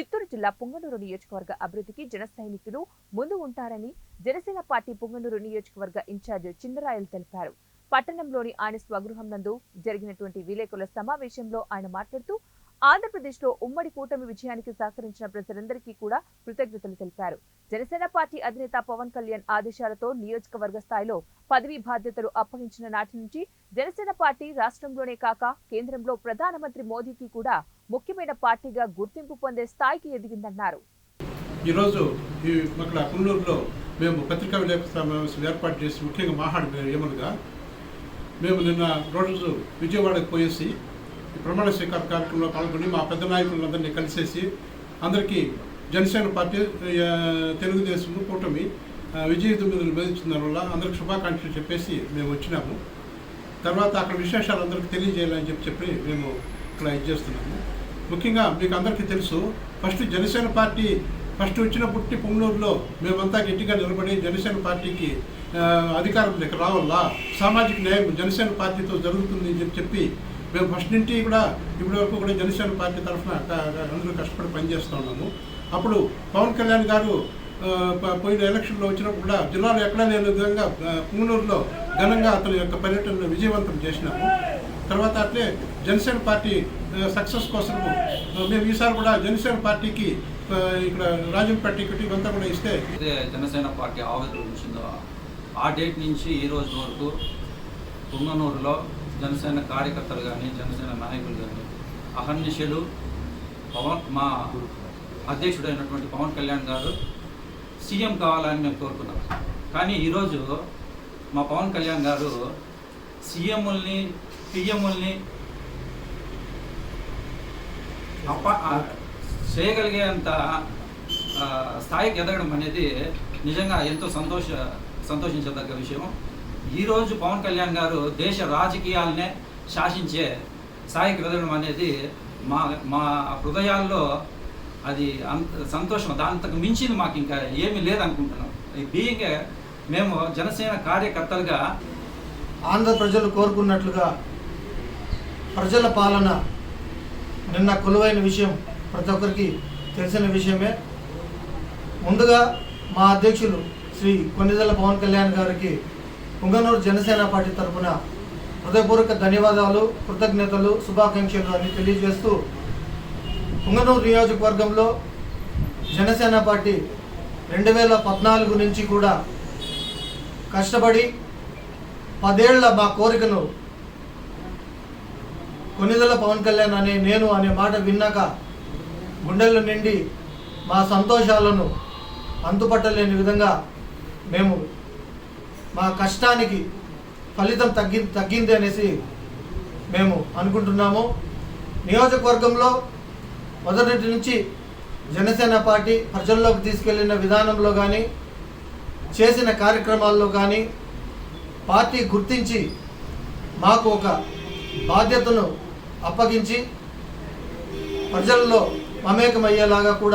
చిత్తూరు జిల్లా పుంగనూరు నియోజకవర్గ అభివృద్ధికి జన సైనికులు ముందు ఉంటారని జనసేన పార్టీ పుంగనూరు నియోజకవర్గ ఇన్ఛార్జ్ చిన్నరాయలు తెలిపారు. పట్టణంలోని ఆయన స్వగృహం నందు జరిగినటువంటి విలేకరుల సమావేశంలో ఆయన మాట్లాడుతూ ఆంధ్రప్రదేశ్లో ఉమ్మడి కూటమి విజయానికి సహకరించిన ప్రజలందరికీ కూడా కృతజ్ఞతలు తెలిపారు. జనసేన పార్టీ అధినేత పవన్ కళ్యాణ్ ఆదేశాలతో నియోజకవర్గ స్థాయిలో పదవీ బాధ్యతలు అప్పగించిన నాటి నుంచి జనసేన పార్టీ రాష్ట్రంలోనే కాక కేంద్రంలో ప్రధానమంత్రి మోదీకి కూడా ముఖ్యమైన పార్టీగా గుర్తింపు పొందే స్థాయికి ఎదిగిందన్నారు. ఈరోజు ఈ అక్కడ కున్నూరులో మేము పత్రికా విలేకరుల సమావేశం ఏర్పాటు చేసి ముఖ్యంగా మాట్లాడిన ఏమనగా మేము నిన్న రోజు విజయవాడకు పోయేసి ప్రమాణ స్వీకార కార్యక్రమంలో పాల్గొని మా పెద్ద నాయకులందరినీ కలిసేసి అందరికీ జనసేన పార్టీ తెలుగుదేశం కూటమి విజయ దుమ్మిదలు వల్ల అందరికి శుభాకాంక్షలు చెప్పేసి మేము వచ్చినాము. తర్వాత అక్కడ విశేషాలు అందరికీ తెలియజేయాలని చెప్పి చెప్పి మేము ఇక్కడ ఇది చేస్తున్నాము. ముఖ్యంగా మీకు అందరికీ తెలుసు ఫస్ట్ జనసేన పార్టీ ఫస్ట్ వచ్చిన పుట్టి పొంగనూరులో మేమంతా గట్టిగా నిలబడి జనసేన పార్టీకి అధికారం దగ్గర రావాలా? సామాజిక న్యాయం జనసేన పార్టీతో జరుగుతుంది అని చెప్పి మేము ఫస్ట్ నుంచి కూడా ఇప్పటి వరకు కూడా జనసేన పార్టీ తరఫున అందరూ కష్టపడి పనిచేస్తూ ఉన్నాము. అప్పుడు పవన్ కళ్యాణ్ గారు పోయిన ఎలక్షన్లో వచ్చినప్పుడు కూడా జిల్లాలో ఎక్కడా లేని విధంగా ఆ, పుంగనూరులో ఘనంగా అతని యొక్క పర్యటనను విజయవంతం చేసినాము. తర్వాత అట్లే జనసేన పార్టీ సక్సెస్ కోసం మేము ఈసారి కూడా జనసేన పార్టీకి ఇక్కడ రాజంపేట టికెట్ ఇవంతా కూడా ఇస్తే జనసేన పార్టీ ఆవిర్భవించిందో ఆ డేట్ నుంచి ఈ రోజు వరకు తుంగనూరులో జనసేన కార్యకర్తలు కానీ జనసేన నాయకులు కానీ అహర్నిశలు పవన్ మా అధ్యక్షుడైనటువంటి పవన్ కళ్యాణ్ గారు సీఎం కావాలని మేము కోరుకున్నాం. కానీ ఈరోజు మా పవన్ కళ్యాణ్ గారు సీఎంల్ని పిఎంల్ని అప్ప ఆ, చేయగలిగేంత స్థాయికి ఎదగడం అనేది నిజంగా ఎంతో సంతోష సంతోషించదగ్గ విషయం ఈరోజు పవన్ కళ్యాణ్ గారు దేశ రాజకీయాలనే శాసించే స్థాయికి ఎదగడం అనేది మా మా హృదయాల్లో అది అంత సంతోషం. దాంతకు మించింది మాకు ఇంకా ఏమీ లేదనుకుంటున్నాం. బీయింగ్ మేము జనసేన కార్యకర్తలుగా ఆంధ్ర ప్రజలు కోరుకున్నట్లుగా ప్రజల పాలన నిన్న కొలువైన విషయం ప్రతి ఒక్కరికి తెలిసిన విషయమే. ముందుగా మా అధ్యక్షులు శ్రీ కొన్నిదెల పవన్ కళ్యాణ్ గారికి పుంగనూరు జనసేన పార్టీ తరఫున హృదయపూర్వక ధన్యవాదాలు కృతజ్ఞతలు శుభాకాంక్షలు అని తెలియజేస్తూ పుంగనూరు నియోజకవర్గంలో జనసేన పార్టీ రెండు వేల పద్నాలుగు నుంచి కూడా కష్టపడి పదేళ్ళ మా కోరికను కొనిదల పవన్ కళ్యాణ్ అనే నేను అనే మాట విన్నాక గుండెల నిండి మా సంతోషాలను అంతుపట్టలేని విధంగా మేము మా కష్టానికి ఫలితం తగ్గి తగ్గింది అనేసి మేము అనుకుంటున్నాము. నియోజకవర్గంలో మొదటి నుంచి జనసేన పార్టీ ప్రజల్లోకి తీసుకెళ్ళిన విధానంలో కానీ చేసిన కార్యక్రమాల్లో కానీ పార్టీ గుర్తించి మాకు ఒక బాధ్యతను అప్పగించి ప్రజల్లో మమేకమయ్యేలాగా కూడా